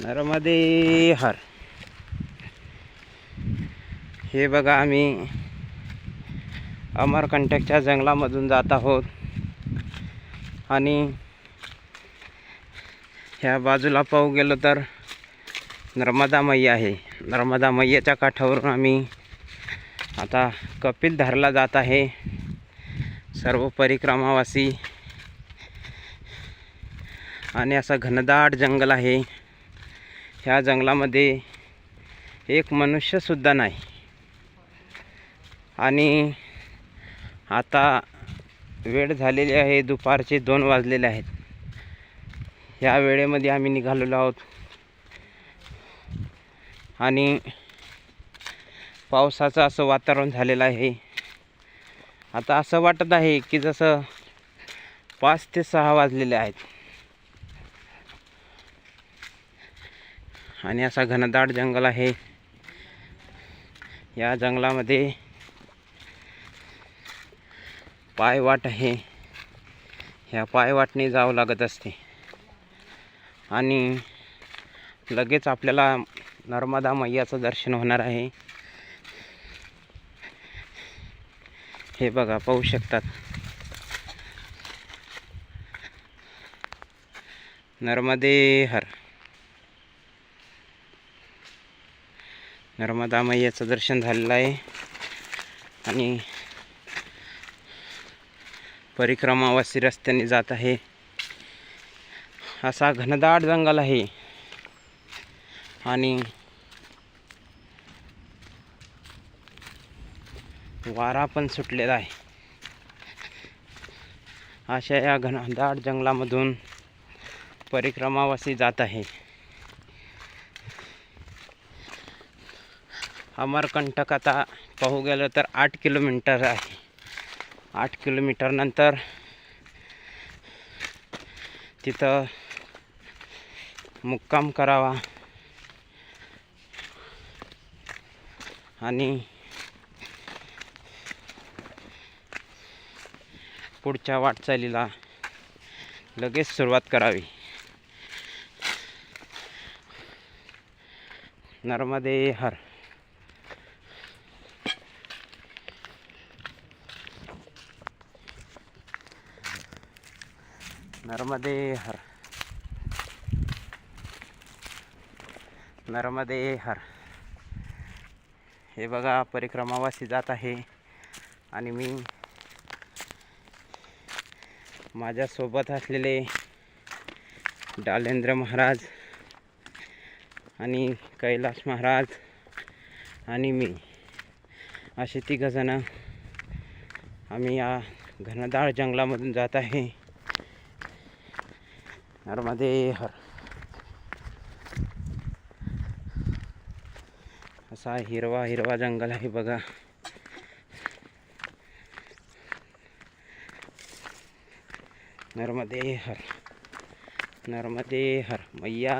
नर्मदे हर. हे बघा आम्ही अमरकंटकच्या जंगलामधून जात आहोत. आणि ह्या बाजूला पाहू गेलो तर नर्मदा मैय आहे. नर्मदा मैयाच्या काठावरून आम्ही आता कपिलधारला जात आहे. सर्व परिक्रमावासी आणि असं घनदाट जंगल आहे. ह्या जंगलामध्ये एक मनुष्यसुद्धा नाही. आणि आता वेळ झालेली आहे दुपारचे दोन वाजलेले आहेत. ह्या वेळेमध्ये आम्ही निघालेलो आहोत. आणि पावसाचं असं वातावरण झालेलं आहे. आता असं वाटत आहे की जसं पाच ते सहा वाजलेले आहेत. आणि असा घनदाट जंगल आहे. या जंगलामध्ये पायवाट आहे. ह्या पायवाटने जावं लागत असते. आणि लगेच आपल्याला नर्मदा मैयाचं दर्शन होणार आहे. हे बघा पाहू शकतात. नर्मदे हर नर्मदा मैयाचं दर्शन झालेलं आहे. आणि परिक्रमावासी रस्त्याने जात आहे. असा घनदाट जंगल आहे. आणि वारा पण सुटलेला आहे. अशा या घनदाट जंगलामधून परिक्रमावासी जात आहे. अमरकंटक आता पाहू गेलं तर आठ किलोमीटर आहे. आठ किलोमीटरनंतर तिथं मुक्काम करावा. आणि पुढच्या वाटचालीला लगेच सुरुवात करावी. नर्मदे हर. नर्मदे हर। नर्मदे हर। हे बघा परिक्रमावासी जात आहे. आणि मी माझ्यासोबत असलेले डालेंद्र महाराज आणि कैलास महाराज आणि मी असे तिघंजणं आम्ही या घनदाळ जंगलामधून जात आहे. नर्मदे हर असा हिरवा हिरवा जंगल आहे बघा. नर्मदे हर नर्मदे हर मैया.